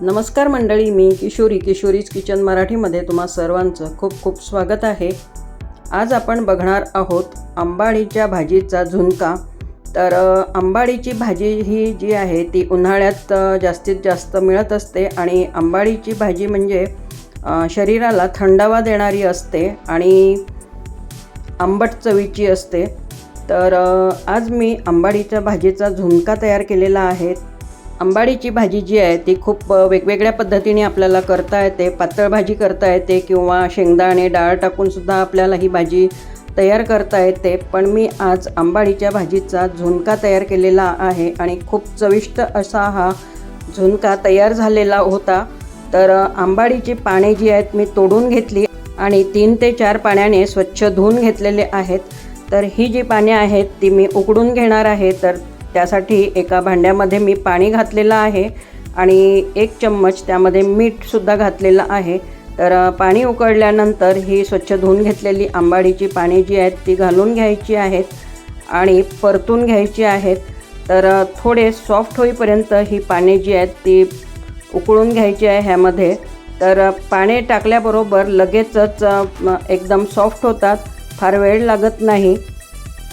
नमस्कार मंडळी मी किशोरी किशोरीज किचन मराठीमध्ये तुम्हा सर्वांचं खूप खूप स्वागत आहे. आज आपण बघणार आहोत आंबाडीच्या भाजीचा झुणका. तर आंबाडीची भाजी ही जी आहे ती उन्हाळ्यात जास्तीत जास्त मिळत असते आणि आंबाडीची भाजी म्हणजे शरीराला थंडावा देणारी असते आणि आंबट चवीची असते. तर आज मी आंबाडीच्या भाजीचा झुणका तयार केलेला आहे. आंबाडीची भाजी जी आहे ती खूप वेगवेगळ्या पद्धतीने आपल्याला करता येते. पातळ भाजी करता येते किंवा शेंगदाणे डाळ टाकूनसुद्धा आपल्याला ही भाजी तयार करता येते. पण मी आज आंबाडीच्या भाजीचा झुणका तयार केलेला आहे आणि खूप चविष्ट असा हा झुणका तयार झालेला होता. तर आंबाडीची पाने जी आहेत मी तोडून घेतली आणि तीन ते चार पाण्याने स्वच्छ धुवून घेतलेले आहेत. तर ही जी पाने आहेत ती मी उकडून घेणार आहे. तर त्यासाठी एका भांड्यामध्ये मी पाणी घातलेलं आहे आणि एक चम्मच त्यामध्ये मीठसुद्धा घातलेलं आहे. तर पाणी उकळल्यानंतर ही स्वच्छ धुवून घेतलेली आंबाडीची पाने जी आहेत ती घालून घ्यायची आहेत आणि परतून घ्यायची आहेत. तर थोडे सॉफ्ट होईपर्यंत ही पाने जी आहेत ती उकळून घ्यायची आहे ह्यामध्ये. तर पाणी टाकल्याबरोबर लगेचच एकदम सॉफ्ट होतात. फार वेळ लागत नाही.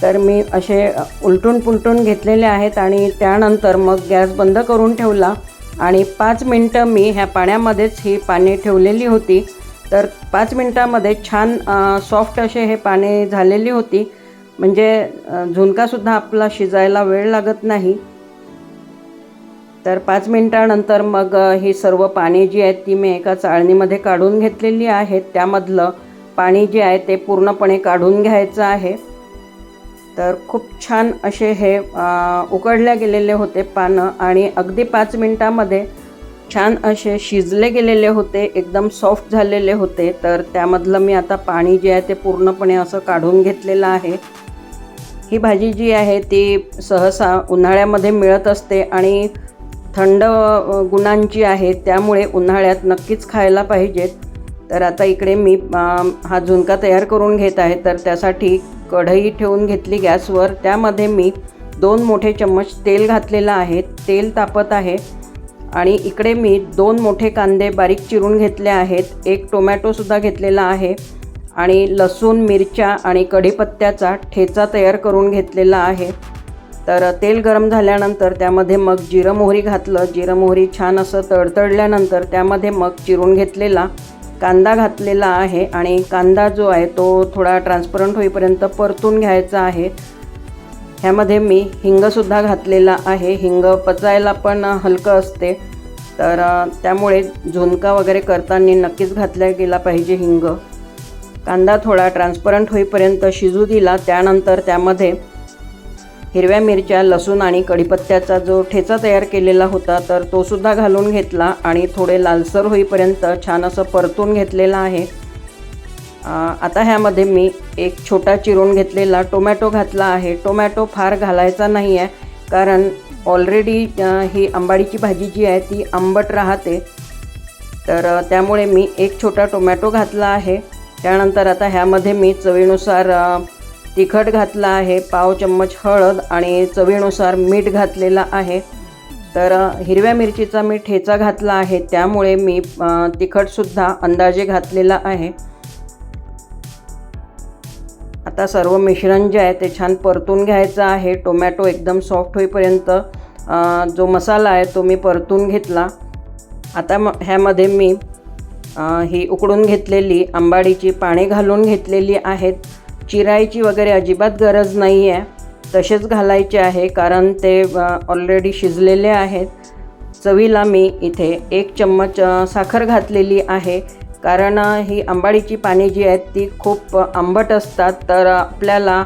तर मी असे उलटून पुलटून घेतलेले आहेत आणि त्यानंतर मग गॅस बंद करून ठेवला. आणि पाच मिनटं मी ह्या पाण्यामध्येच ही पाने ठेवलेली होती. तर पाच मिनटामध्ये छान सॉफ्ट असे हे पाने झालेली होती. म्हणजे झुणकासुद्धा आपला शिजायला वेळ लागत नाही. तर पाच मिनटानंतर मग ही सर्व पाणी जी आहेत ती मी एका चाळणीमध्ये काढून घेतलेली आहेत त्यामधलं पाणी जे आहे ते पूर्णपणे काढून घ्यायचं आहे. तर खूप छान असे हे उकडले उकडल्या गेलेले होते पानं आणि अगदी पाच मिनटामध्ये छान असे शिजले गेलेले होते एकदम सॉफ्ट झालेले होते. तर त्यामधलं मी आता पाणी जे आहे ते पूर्णपणे असं काढून घेतलेलं आहे. ही भाजी जी आहे ती सहसा उन्हाळ्यामध्ये मिळत असते आणि थंड गुणांची आहे. त्यामुळे उन्हाळ्यात नक्कीच खायला पाहिजेत. तर आता इकडे मी हा झुणका तयार करून घेत आहे. तर त्यासाठी कढई ठेवून घेतली गॅसवर. त्यामध्ये मी दोन मोठे चम्मच तेल घातलेलं आहे. तेल तापत आहे. आणि इकडे मी दोन मोठे कांदे बारीक चिरून घेतले आहेत. एक टोमॅटोसुद्धा घेतलेला आहे. आणि लसूण मिरच्या आणि कढीपत्त्याचा ठेचा तयार करून घेतलेला आहे. तर तेल गरम झाल्यानंतर त्यामध्ये मग जिरं मोहरी घातलं. जिरं मोहरी छान असं तडतडल्यानंतर त्यामध्ये मग चिरून घेतलेला कांदा घातलेला आहे आणि कांदा जो आहे तो थोडा ट्रान्सपरंट होईपर्यंत परतून घ्यायचा आहे. ह्यामध्ये मी हिंगसुद्धा घातलेला आहे. हिंग पचायला पण हलकं असते. तर त्यामुळे झुणका वगैरे करताना नक्कीच घातला गेला पाहिजे हिंग. कांदा थोडा ट्रान्सपरंट होईपर्यंत शिजू दिला. त्यानंतर त्यामध्ये हिरव्या मिरच्या लसूण आणि कढीपत्त्याचा जो ठेचा तयार केलेला होता तर तो सुद्धा घालून घेतला आणि थोडे लालसर होईपर्यंत छान असं परतून घेतलेलं आहे. आता ह्यामध्ये मी एक छोटा चिरून घेतलेला टोमॅटो घातला आहे. टोमॅटो फार घालायचा नाही आहे कारण ऑलरेडी ही आंबाडीची भाजी जी आहे ती आंबट राहते. तर त्यामुळे मी एक छोटा टोमॅटो घातला आहे. त्यानंतर आता ह्यामध्ये मी चवीनुसार तिखट घातलं आहे पाव चम्मच हळद आणि चवीनुसार मीठ घातलेलं आहे. तर हिरव्या मिरचीचा मी ठेचा घातला आहे त्यामुळे मी तिखटसुद्धा अंदाजे घातलेला आहे. आता सर्व मिश्रण जे आहे ते छान परतून घ्यायचं आहे. टोमॅटो एकदम सॉफ्ट होईपर्यंत जो मसाला आहे तो मी परतून घेतला. आता म ह्यामध्ये मी ही उकडून घेतलेली आंबाडीची पाने घालून घेतलेली आहेत. चिरायची वगैरे अजिबात गरज नाही आहे तसेच घालायचे आहे कारण ते ऑलरेडी शिजलेले आहेत. चवीला मी इथे एक चम्मच साखर घातलेली आहे. कारण ही आंबाडीची पाने जी आहेत ती खूप आंबट असतात. तर आपल्याला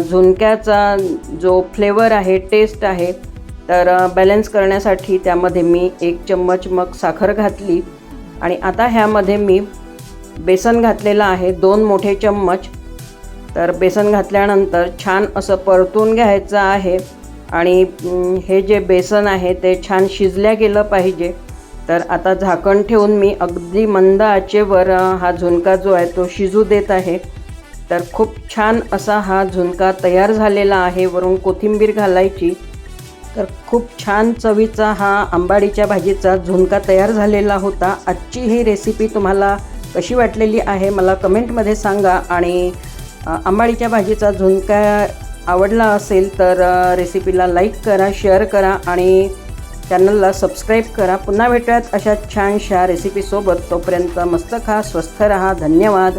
झुणक्याचा जो फ्लेवर आहे टेस्ट आहे तर बॅलन्स करण्यासाठी त्यामध्ये मी एक चम्मच मग साखर घातली. आणि आता ह्यामध्ये मी बेसन घातलेलं आहे दोन मोठे चम्मच. तर बेसन घातल्यानंतर छान असं परतून घ्यायचं आहे. आणि हे जे बेसन आहे ते छान शिजल्या गेलं पाहिजे. तर आता झाकण ठेवून मी अगदी मंद आचेवर हा झुणका जो आहे तो शिजू देत आहे. तर खूप छान असा हा झुणका तयार झालेला आहे वरून कोथिंबीर घालायची. तर खूप छान चवीचा हा आंबाडीच्या भाजीचा झुणका तयार झालेला होता. आजची ही रेसिपी तुम्हाला कशी वाटलेली आहे मला कमेंटमध्ये सांगा आणि आंबाडीच्या भाजीचा झुणका आवडला असेल तर रेसिपीला लाईक करा शेअर करा आणि चॅनलला सबस्क्राईब करा. पुन्हा भेटूयात अशा छानशा रेसिपीसोबत तोपर्यंत मस्त खा स्वस्थ रहा. धन्यवाद.